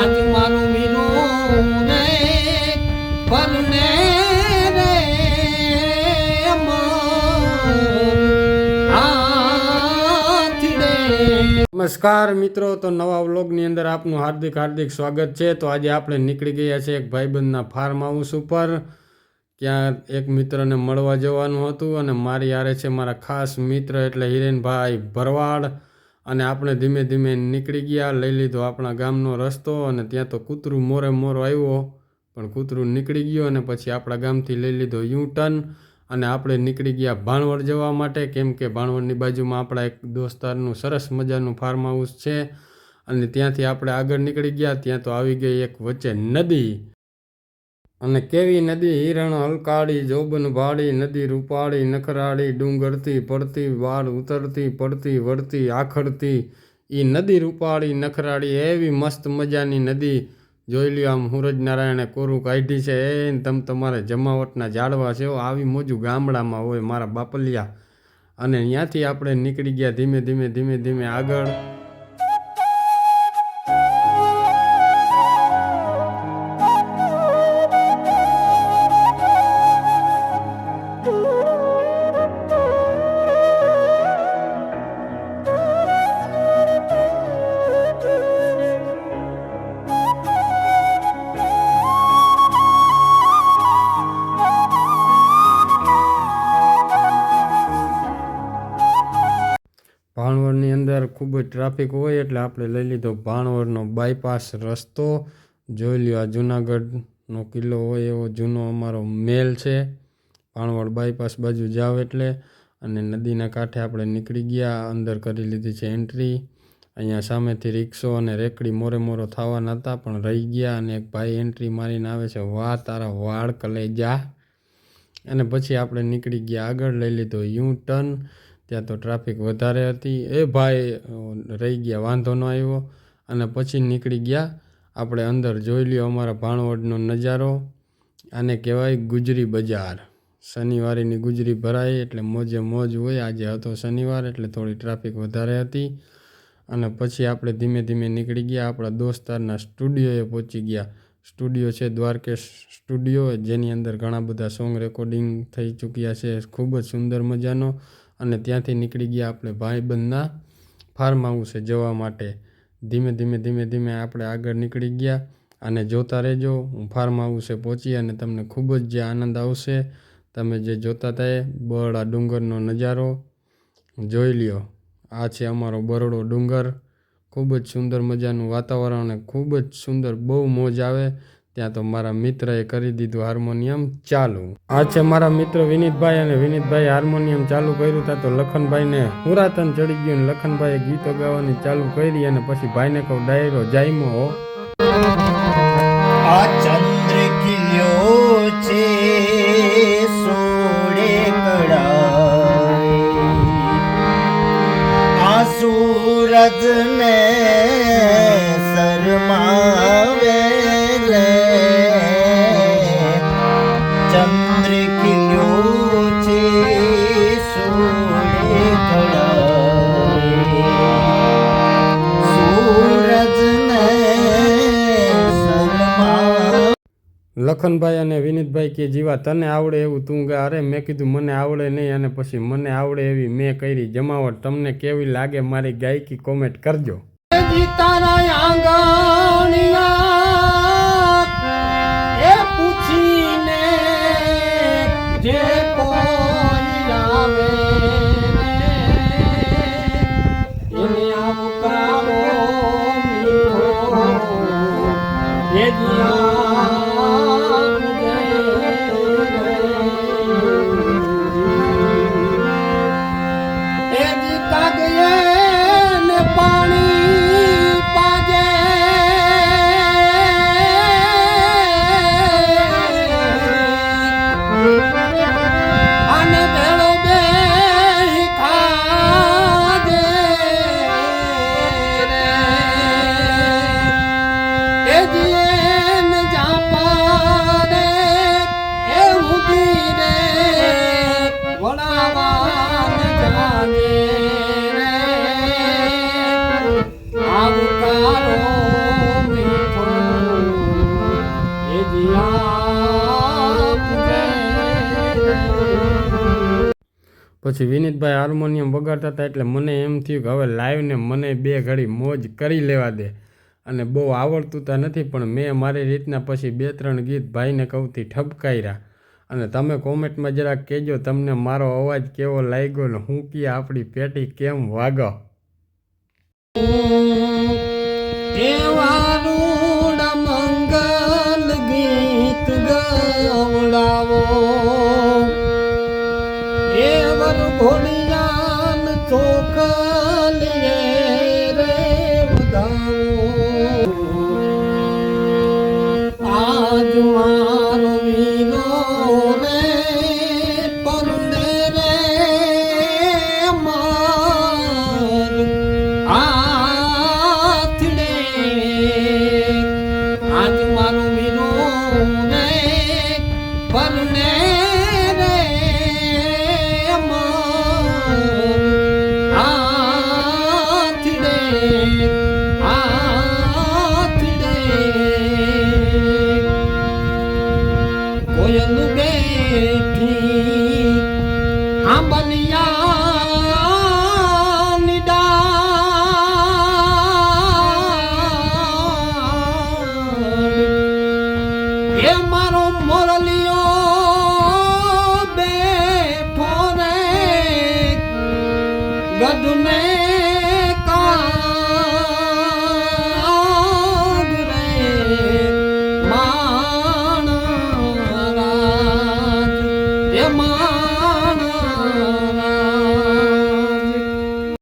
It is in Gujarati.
આજ મારું વીરું ને પરને નમસ્કાર મિત્રો, તો નવા વ્લોગની અંદર આપનું હાર્દિક હાર્દિક સ્વાગત છે. તો આજે આપણે નીકળી ગયા છે એક ભાઈબંધના ફાર્મ હાઉસ ઉપર. ત્યાં એક મિત્રને મળવા જવાનું હતું અને મારી યારે છે મારા ખાસ મિત્ર એટલે હિરેનભાઈ ભરવાડ. અને આપણે ધીમે ધીમે નીકળી ગયા, લઈ લીધો આપણા ગામનો રસ્તો અને ત્યાં તો કૂતરું મોરે મોરો આવ્યો. પણ કૂતરું નીકળી ગયું અને પછી આપણા ગામથી લઈ લીધો યુ ટર્ન અને આપણે નીકળી ગયા ભાણવડ જવા માટે. કેમ કે ભાણવડની બાજુમાં આપણા એક દોસ્તારનું સરસ મજાનું ફાર્મ હાઉસ છે અને ત્યાંથી આપણે આગળ નીકળી ગયા. ત્યાં તો આવી ગઈ એક વચ્ચે નદી. અને કેવી નદી હિરણ હલકાળી, જોબન ભાડી નદી રૂપાળી, નખરાળી, ડુંગરથી પડતી, વાળ ઉતરતી, પડતી, વળતી, આખડતી એ નદી રૂપાળી, નખરાળી, એવી મસ્ત મજાની નદી. જોઈ લ્યો આમ સૂરજ નારાયણે કોરું કાઢી છે, એ તમ તમારે જમાવટના જાળવા છે આવી મોજું ગામડામાં હોય મારા બાપલિયા. અને ત્યાંથી આપણે નીકળી ગયા ધીમે ધીમે ધીમે ધીમે આગળ. ખૂબ જ ટ્રાફિક હોય એટલે આપણે લઈ લીધો ભાણવડનો બાયપાસ રસ્તો. જોઈ લ્યો આ જુનાગઢનો કિલ્લો હોય એવો જૂનો અમારો મેલ છે. ભાણવડ બાયપાસ બાજુ જાવ એટલે અને નદીના કાંઠે આપણે નીકળી ગયા, અંદર કરી લીધી છે એન્ટ્રી અહીંયા સામેથી રિક્ષો અને રેકડી મોરે મોરો થવાના હતા, પણ રહી ગયા અને એક ભાઈ એન્ટ્રી મારીને આવે છે, વાહ, તારા વાળ કલેજા. અને પછી આપણે નીકળી ગયા આગળ, લઈ લીધો યુ ટર્ન ત્યાં તો ટ્રાફિક વધારે હતી. એ ભાઈ રહી ગયા, વાંધો ન આવ્યો. અને પછી નીકળી ગયા. આપણે અંદર જોઈ લ્યો અમારા ભાણવડનો નજારો. આને કહેવાય ગુજરી બજાર. શનિવારેની ગુજરી ભરાય એટલે મોજે મોજ હોય. આજે હતો શનિવાર એટલે થોડી ટ્રાફિક વધારે હતી. અને પછી આપણે ધીમે ધીમે નીકળી ગયા. આપણા દોસ્તારના સ્ટુડિયોએ પહોંચી ગયા. સ્ટુડિયો છે દ્વારકેશ સ્ટુડિયો જેની અંદર ઘણા બધા સોંગ રેકોર્ડિંગ થઈ ચૂક્યા છે. ખૂબ જ સુંદર મજાનો. અને ત્યાંથી નીકળી ગયા આપણે ભાઈબંધના ફાર્મ હાઉસે જવા માટે. ધીમે ધીમે ધીમે ધીમે આપણે આગળ નીકળી ગયા અને જોતા રહેજો, હું ફાર્મ હાઉસે પહોંચી અને તમને ખૂબ જ જે આનંદ આવશે. તમે જે જોતા થાય બરડા ડુંગરનો નજારો જોઈ લ્યો. આ છે અમારો બરડો ડુંગર. ખૂબ જ સુંદર મજાનું વાતાવરણ અને ખૂબ જ સુંદર બહુ મોજ આવે. ત્યાં તો મારા મિત્રએ કરી દીધું હાર્મોનિયમ ચાલુ. આ છે મારા મિત્ર વિનીતભાઈ અને વિનીતભાઈ હાર્મોનિયમ ચાલુ કર્યું ત્યાં તો લખનભાઈને પુરાતન ચડી ગયું લખનભાઈએ ગીતો ગાવાની ચાલુ કરી અને પછી ભાઈને કહું, ડાયરો જાયમો હો. આ ચંદ્ર કિલ્યો છે સોડે કડા આ સૂરજ ને શરમાવે. રે છે સોળે લખનભાઈ અને વિનીતભાઈ કે જીવા તને આવડે એવું તું ગા? અરે મેં કીધું મને આવડે નહીં. અને પછી મને આવડે એવી મેં કરી. જમાવટ તમને કેવી લાગે મારી ગાયકી કોમેન્ટ કરજો. તારા આંગણિયા પછી વિનીતભાઈ હાર્મોનિયમ વગાડતા હતા એટલે મને એમ થયું કે હવે લાઈવને મને બે ઘડી મોજ કરી લેવા દે. અને બહુ આવડતું તો નથી, પણ મેં મારી રીતના પછી બે ત્રણ ગીત ભાઈને કહુંથી ઠપકાર્યા અને તમે કોમેન્ટમાં જરાક કહેજો, તમને મારો અવાજ કેવો લાગ્યો ને હું કી આપણી પેટી કેમ વાગો? મંગલ Little.